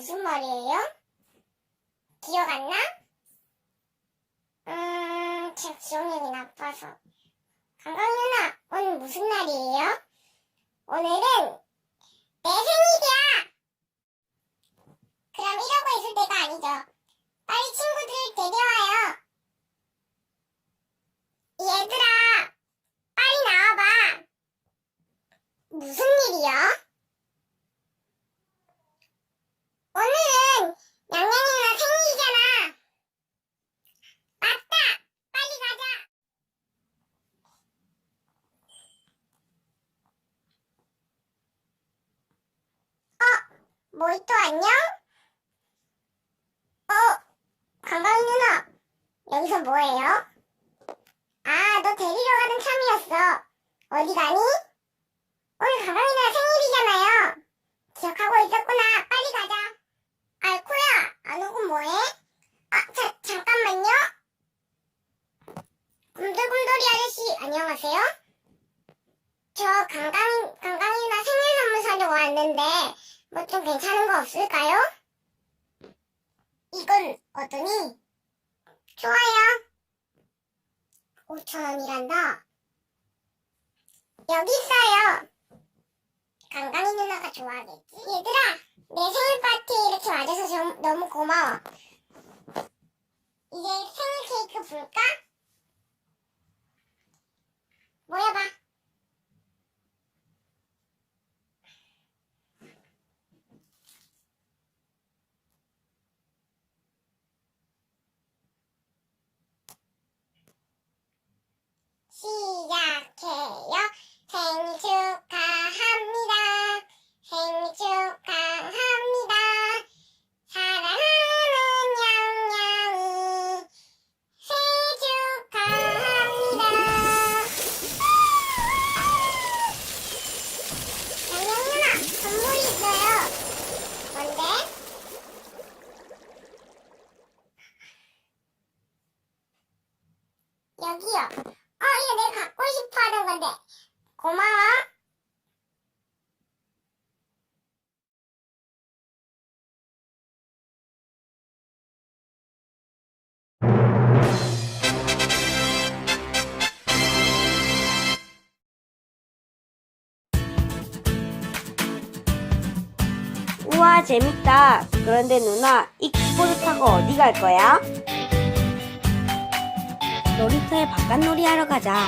무슨 말이에요? 기억 안 나? 음, 제 기억력이 나빠서. 강강 누나, 오늘 무슨 날이에요? 오늘은 내 생일이야! 그럼 이러고 있을 때가 아니죠. 빨리 친구들 데려와요. 얘들아, 빨리 나와봐. 무슨 일이야? 오늘은 양양이가 생일이잖아. 맞다! 빨리 가자. 어, 모히또 안녕? 어, 강강이 누나, 여기서 뭐해요? 아, 너 데리러 가는 참이었어. 어디 가니? 오늘 누나 생일이잖아요. 기억하고 있었구나. 빨리 가자. 알코야, 안 오고 뭐해? 아, 자, 잠깐만요. 곰돌곰돌이 아저씨, 안녕하세요? 저 강강이, 강강이 누나 생일 선물 사려고 왔는데, 뭐 좀 괜찮은 거 없을까요? 이건 어떠니? 좋아요. 5천원이란다. 여기 있어요. 강강이 누나가 좋아하겠지? 얘들아, 내 생일 파티에 이렇게 와줘서 좀, 너무 고마워. 이제 생일 케이크 불까? 모여봐. 자기야. 아, 이거 내가 갖고 싶어 하는 건데. 고마워. 우와 재밌다. 그런데 누나 이 킥보드 타고 어디 갈 거야? 놀이터에 바깥놀이 하러 가자.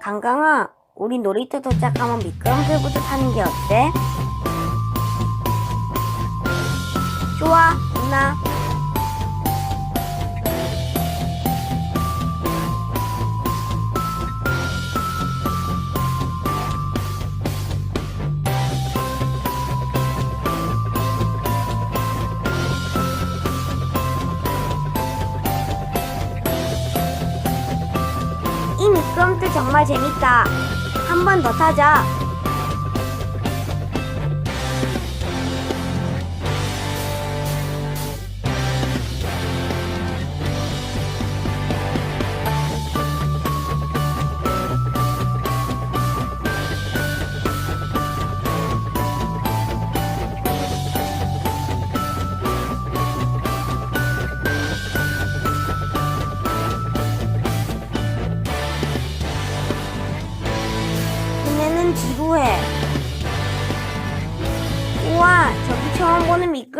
강강아, 우리 놀이터 도착하면 미끄럼틀부터 타는 게 어때? 좋아, 누나. 정말 재밌다. 한 번 더 타자.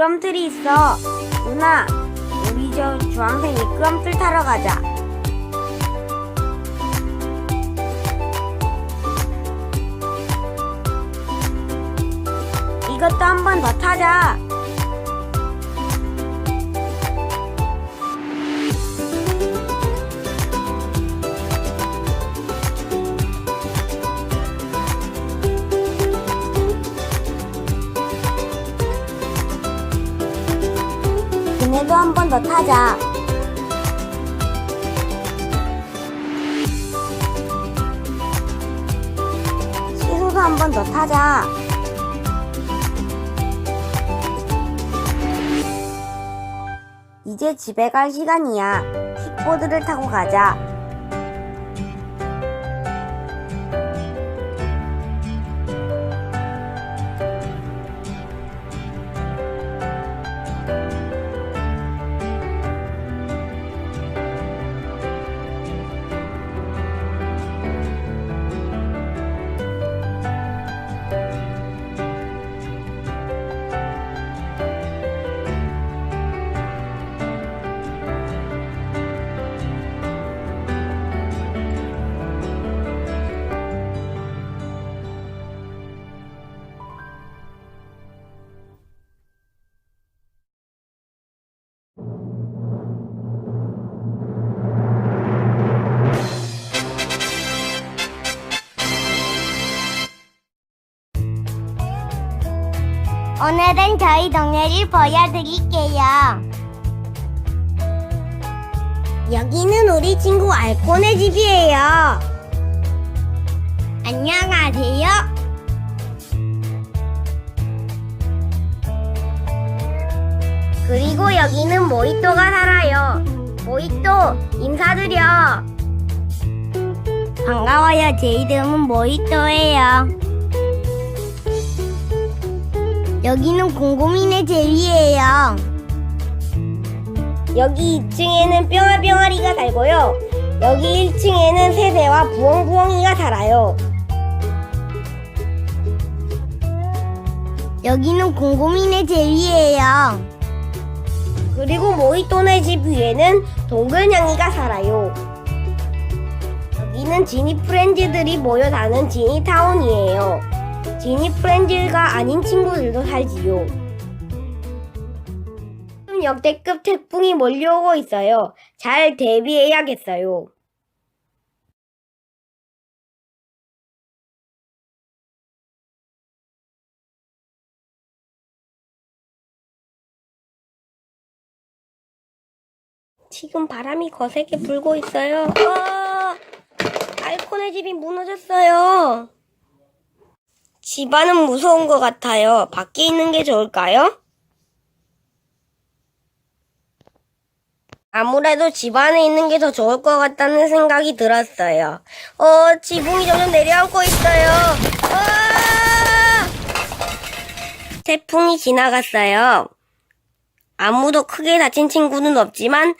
미끄럼틀이 있어. 누나, 우리 저 주황색 미끄럼틀 타러 가자. 이것도 한 번 더 타자. 그네도 한 번 더 타자. 시소도 한 번 더 타자. 이제 집에 갈 시간이야. 킥보드를 타고 가자. 오늘은 저희 동네를 보여드릴게요. 여기는 우리 친구 알콘의 집이에요. 안녕하세요. 그리고 여기는 모히또가 살아요. 모히또 인사드려. 반가워요. 제 이름은 모히또예요. 여기는 곰곰이네 제위예요. 여기 2층에는 뿅아뿅아리가 살고요. 여기 1층에는 세세와 부엉부엉이가 살아요. 여기는 곰곰이네 제위예요. 그리고 모히또네 집 위에는 동글냥이가 살아요. 여기는 지니 프렌즈들이 모여 사는 지니타운이에요. 지니 프렌즈가 아닌 친구들도 살지요. 지금 역대급 태풍이 몰려오고 있어요. 잘 대비해야겠어요. 지금 바람이 거세게 불고 있어요. 아, 알코네 집이 무너졌어요. 집안은 무서운 것 같아요. 밖에 있는 게 좋을까요? 아무래도 집 안에 있는 게 더 좋을 것 같다는 생각이 들었어요. 어, 지붕이 점점 내려앉고 있어요. 아! 태풍이 지나갔어요. 아무도 크게 다친 친구는 없지만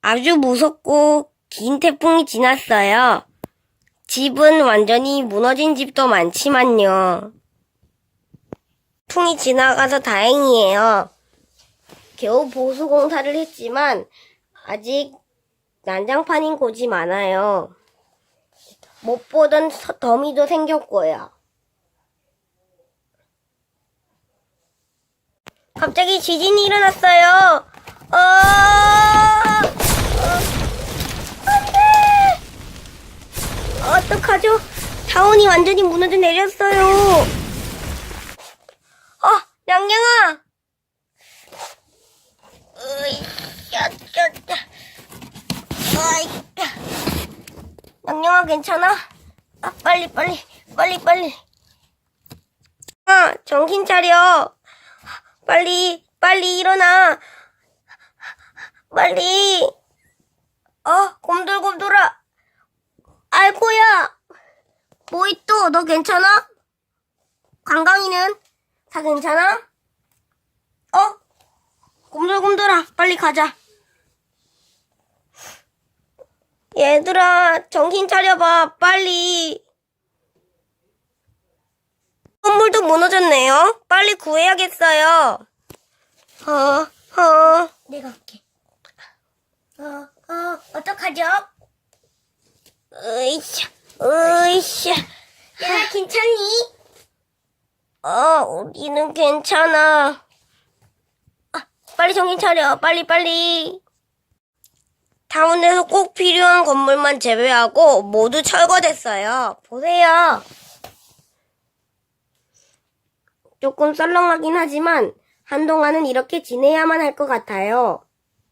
아주 무섭고 긴 태풍이 지났어요. 집은 완전히 무너진 집도 많지만요. 풍이 지나가서 다행이에요. 겨우 보수 공사를 했지만 아직 난장판인 곳이 많아요. 못 보던 서- 더미도 생겼고요. 갑자기 지진이 일어났어요. 어, 어, 안 돼! 어떡하죠? 타운이 완전히 무너져 내렸어요. 어, 야. 아이야. 양양아, 괜찮아? 아, 빨리, 빨리, 빨리, 빨리. 아, 정신 차려. 빨리, 빨리 일어나. 빨리. 어, 곰돌곰돌아. 아이고야. 뭐이 또, 너 괜찮아? 관광이는? 다 괜찮아? 어? 곰돌곰돌아, 빨리 가자. 얘들아, 정신 차려봐, 빨리. 건물도 무너졌네요. 빨리 구해야겠어요. 어, 어. 내가 할게. 어, 어, 어떡하죠? 으이샤, 으이샤. 야, 괜찮니? 어, 우리는 괜찮아. 아, 빨리 정신 차려. 빨리, 빨리. 타운에서 꼭 필요한 건물만 제외하고 모두 철거됐어요. 보세요. 조금 썰렁하긴 하지만 한동안은 이렇게 지내야만 할 것 같아요.